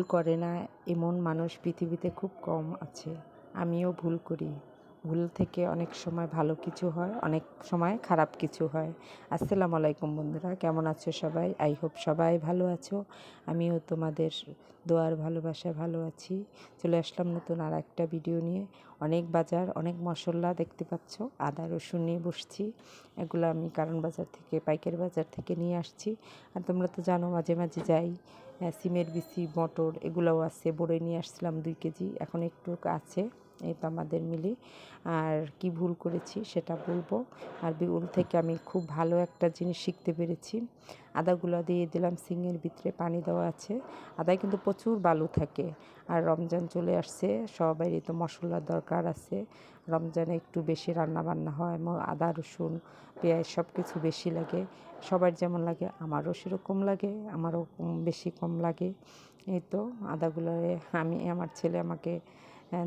ভুল করে না এমন মানুষ পৃথিবীতে খুব কম আছে। আমিও ভুল করি। ভুল থেকে অনেক সময় ভালো কিছু হয়, অনেক সময় খারাপ কিছু হয়। আসসালামু আলাইকুম বন্ধুরা, কেমন আছো সবাই? আই হোপ সবাই ভালো আছো। আমিও তোমাদের দোয়ার ভালোবাসায় ভালো আছি। চলে আসলাম নতুন আর একটা ভিডিও নিয়ে। অনেক বাজার, অনেক মশলা দেখতে পাচ্ছ। আদা, রসুন নিয়ে বসছি। এগুলো আমি কারণ বাজার থেকে, পাইকারি বাজার থেকে নিয়ে আসছি। আর তোমরা তো জানো, মাঝে মাঝে যাই, সিমের বিচি, মটর, এগুলোও আছে। বড়ে নিয়ে আসছিলাম দুই কেজি। এখন একটু আছে এই তো আমাদের মিলে। আর কি ভুল করেছি সেটা বলব। আর ভুল থেকে আমি খুব ভালো একটা জিনিস শিখতে পেরেছি। আদাগুলো দিয়ে দিলাম সিঙের ভিতরে পানি দেওয়া আছে। আদায় কিন্তু প্রচুর বালু থাকে। আর রমজান চলে আসছে সবারই তো মশলার দরকার আছে। রমজানে একটু বেশি রান্না বান্না হয় আদা, রসুন, পেঁয়াজ সব কিছু বেশি লাগে। সবার যেমন লাগে, আমারও সেরকম লাগে, আমারও বেশি কম লাগে। এই তো আদাগুলো আমি, আমার ছেলে আমাকে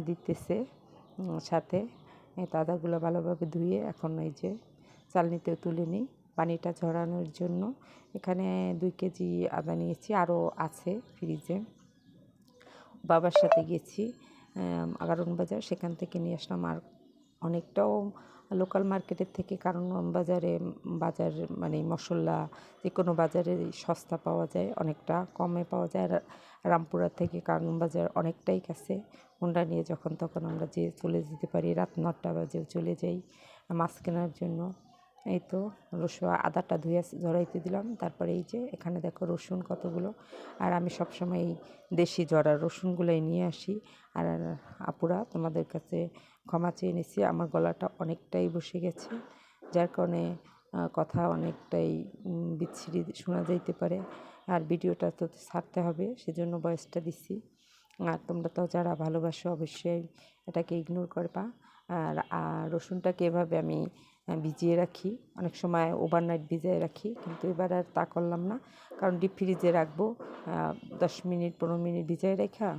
দিতেছে সাথে। আদাগুলো ভালোভাবে ধুয়ে এখন ওই যে চালনিতেও তুলে নিই পানিটা ঝরানোর জন্য। এখানে দুই কেজি আদা নিয়েছি, আরও আছে ফ্রিজে। বাবার সাথে গেছি আগারন বাজার, সেখান থেকে নিয়ে আসলাম আর অনেকটাও লোকাল মার্কেটের থেকে কারণ বাজারে, বাজার মানে মশলা যে কোনো বাজারে সস্তা পাওয়া যায়, অনেকটা কমে পাওয়া যায়। রামপুরা থেকে কারণ বাজার অনেকটাই কাছে। হোন্ডা নিয়ে যখন তখন আমরা যেয়ে চলে যেতে পারি। রাত নটা বাজেও চলে যাই মাছ কেনার জন্য। এই তো রসুন আদাটা ধুয়ে জড়াইতে দিলাম। তারপরে এই যে এখানে দেখো রসুন কতগুলো। আর আমি সবসময় দেশি জড়া রসুনগুলোই নিয়ে আসি। আর আপুরা তোমাদের কাছে ক্ষমা চেয়ে নিছি আমার গলাটা অনেকটাই বসে গেছে। যার কারণে কথা অনেকটাই বিচ্ছিরি শোনা যাইতে পারে। আর ভিডিওটা তো ছাড়তে হবে, সেজন্য বয়সটা দিছি আর তোমরা তো যারা ভালোবাসো, অবশ্যই এটাকে ইগনোর করবা আর রসুনটাকে এভাবে আমি ভিজিয়ে রাখি। অনেক সময় ওভারনাইট ভিজিয়ে রাখি, কিন্তু এবার আর তা করলাম না। কারণ ডিপ ফ্রিজে রাখব দশ মিনিট, পনেরো মিনিট ভিজিয়ে রেখা,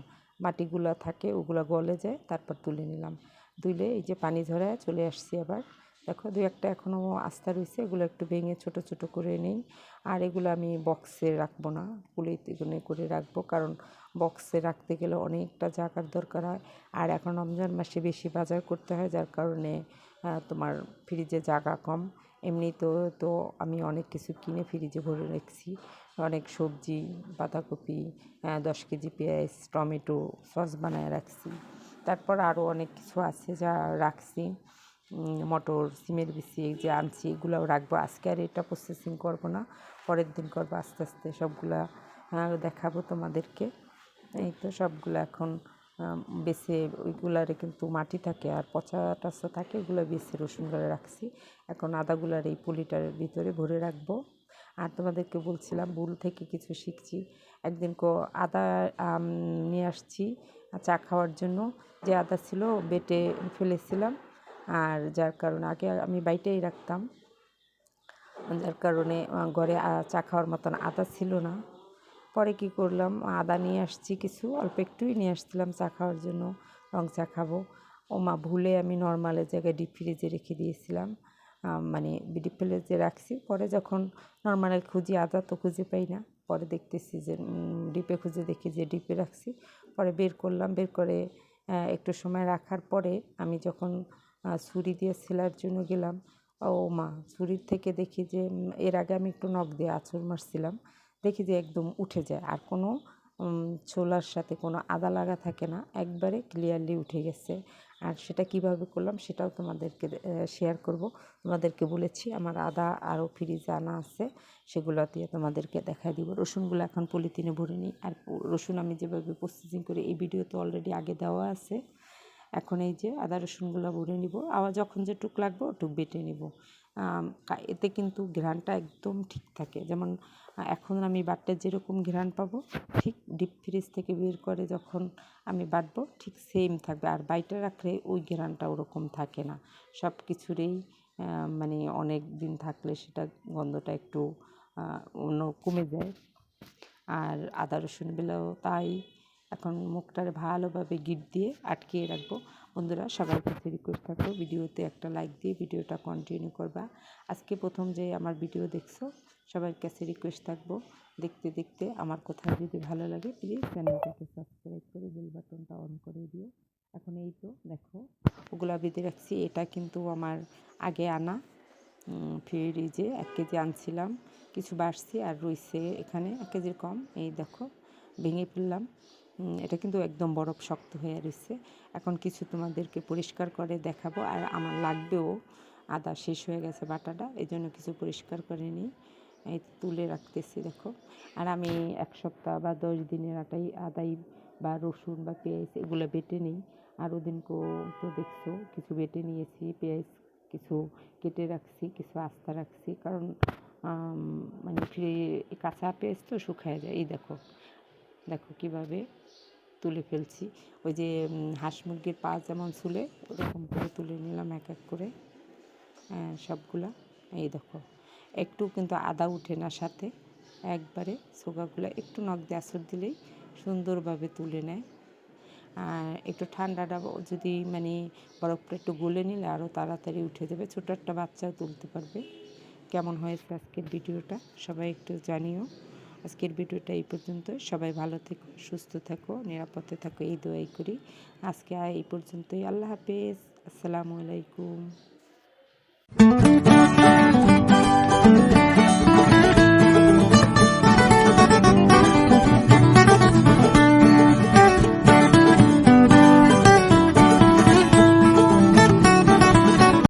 মাটিগুলো থাকে, ওগুলো গলে যায়, তারপর তুলে নিলাম। তুলে এই যে পানি ঝরায় চলে আসছি আবার। দেখো দু একটা এখনও আস্থা রয়েছে, এগুলো একটু ভেঙে ছোট ছোট করে নেই। আর এগুলো আমি বক্সে রাখব না পুলিতে করে রাখব। কারণ বক্সে রাখতে গেলে অনেকটা জায়গার দরকার হয়। আর এখন রমজান মাসে বেশি বাজার করতে হয়, যার কারণে তোমার ফ্রিজে জায়গা কম। এমনি তো তো আমি অনেক কিছু কিনে ফ্রিজে ভরে রেখেছি। অনেক সবজি, বাঁধাকপি দশ কেজি পেঁয়াজ, টমেটো, সস বানায় রাখছি। তারপর আরও অনেক কিছু আছে যা রাখছি। মটর, সিমের বিচি যে আনছি, এগুলোও রাখব। আজকে আর এটা প্রসেসিং করব না। পরের দিন করব। আস্তে আস্তে সবগুলা দেখাবো তোমাদেরকে। এই তো সবগুলো এখন বেছে ওইগুলারে কিন্তু মাটি থাকে আর পচা টচা থাকে ওগুলো বেছে রসুন করে রাখছি। এখন আদাগুলার এই পুলিটার ভিতরে ভরে রাখব। আর তোমাদেরকে বলছিলাম, ভুল থেকে কিছু শিখছি। একদিন কো আদা নিয়ে আসছি চা খাওয়ার জন্য। যে আদা ছিল বেটে ফেলেছিলাম। আর যার কারণে আগে আমি বাইটেই রাখতাম। যার কারণে ঘরে চা খাওয়ার মতন আদা ছিল না। পরে কি করলাম? আদা নিয়ে আসছি কিছু, অল্প একটুই নিয়ে আসছিলাম চা খাওয়ার জন্য, রং চা খাব। ও মা ভুলে আমি নর্মালের জায়গায় ডিপ ফ্রিজে রেখে দিয়েছিলাম। মানে ডিপ ফ্রিজে রাখছি। পরে যখন নর্মালে খুঁজি আদা তো খুঁজে পাই না। পরে দেখতেছি যে ডিপে খুঁজে দেখি যে ডিপে রাখছি। পরে বের করলাম। বের করে একটু সময় রাখার পরে আমি যখন ছুরি দিয়ে সেলার জন্য গেলাম, ও মা ছুরির থেকে দেখি যে এর আগে আমি একটু নখ দিয়ে আঁচড় মারছিলাম। দেখি যে একদম উঠে যায়। আর কোনো ছোলার সাথে কোনো আদা লাগা থাকে না, একবারে ক্লিয়ারলি উঠে গেছে। আর সেটা কীভাবে করলাম সেটাও তোমাদেরকে শেয়ার করব। তোমাদেরকে বলেছি, আমার আদা আরও ফ্রিজে আনা আছে, সেগুলো দিয়ে তোমাদেরকে দেখাই দিব। রসুনগুলো এখন পলিথিনে ভরে নিই। আর রসুন আমি যেভাবে প্রসেসিং করি, এই ভিডিও তো অলরেডি আগে দেওয়া আছে। এখন এই যে আদা রসুনগুলো ভরে নিব। আবার যখন যেটুক লাগবে ওটুক বেটে নিব। এতে কিন্তু ঘ্রাণটা একদম ঠিক থাকে। যেমন এখন আমি বাটতে যেরকম ঘ্রাণ পাবো, ঠিক ডিপ ফ্রিজ থেকে বের করে যখন আমি বাটবো, ঠিক সেম থাকবে। আর বাইটে রাখলে ওই ঘ্রাণটা ওরকম থাকে না। সব কিছুরই মানে অনেক দিন থাকলে সেটা গন্ধটা একটু অন্য কমে যায়। আর আদা রসুনগুলো তাই এখন মুখটারে ভালোভাবে গিট দিয়ে আটকিয়ে রাখব। বন্ধুরা সবার কাছে রিকোয়েস্ট থাকব ভিডিওতে একটা লাইক দিয়ে ভিডিওটা কন্টিনিউ করবা। আজকে প্রথম যে আমার ভিডিও দেখছ, সবার কাছে রিকোয়েস্ট থাকব, দেখতে দেখতে আমার কোথায় যদি ভালো লাগে প্লিজ চ্যানেলটাকে সাবস্ক্রাইব করে বেল বাটনটা অন করে দিও। এখন এই তো, দেখো ওগুলা বেঁধে রাখছি। এটা কিন্তু আমার আগে আনা ফ্রিজে এক কেজি আনছিলাম। কিছু বাড়ছি আর রইছে এখানে এক কেজির কম। এই দেখো, ভেঙে ফেললাম। এটা কিন্তু একদম বরফ শক্ত হয়ে রয়েছে। এখন কিছু তোমাদেরকে পরিষ্কার করে দেখাবো। আর আমার লাগবেও, আদা শেষ হয়ে গেছে বাটাটা এই জন্য কিছু পরিষ্কার করে নিই। এই তুলে রাখতেছি, দেখো। আর আমি এক সপ্তাহ বা দশ দিনের আটাই, আদাই বা রসুন বা পেঁয়াজ এগুলো বেটে নিই। আর ওদিনকেও তো দেখছ, কিছু বেটে নিয়েছি, পেঁয়াজ কিছু কেটে রাখছি, কিছু আস্তা রাখছি। কারণ মানে কাঁচা পেঁয়াজ তো শুকায় যায়। এই দেখো দেখো কীভাবে তুলে ফেলছি। ওই যে হাঁস মুরগির পা যেমন চুলে ওরকম করে তুলে নিলাম এক এক করে। হ্যাঁ, সবগুলা। এই দেখো একটু কিন্তু আদা উঠে না সাথে। একবারে সোগাগুলো একটু নখ দিয়ে আসর দিলেই সুন্দরভাবে তুলে নেয়। আর একটু ঠান্ডাটা যদি মানে বরফটা একটু গলে নিলে আরও তাড়াতাড়ি উঠে যাবে। ছোটো একটা বাচ্চাও তুলতে পারবে। কেমন হয়েছে আজকের ভিডিওটা সবাই একটু জানিও। আজকের ভিডিওটা এই পর্যন্ত। সবাই ভালো থেকো, সুস্থ থাকো, নিরাপদে থাকো, এই দোয়াই করি। আজকে এই পর্যন্তই। আল্লাহ হাফেজ। আসসালামু আলাইকুম।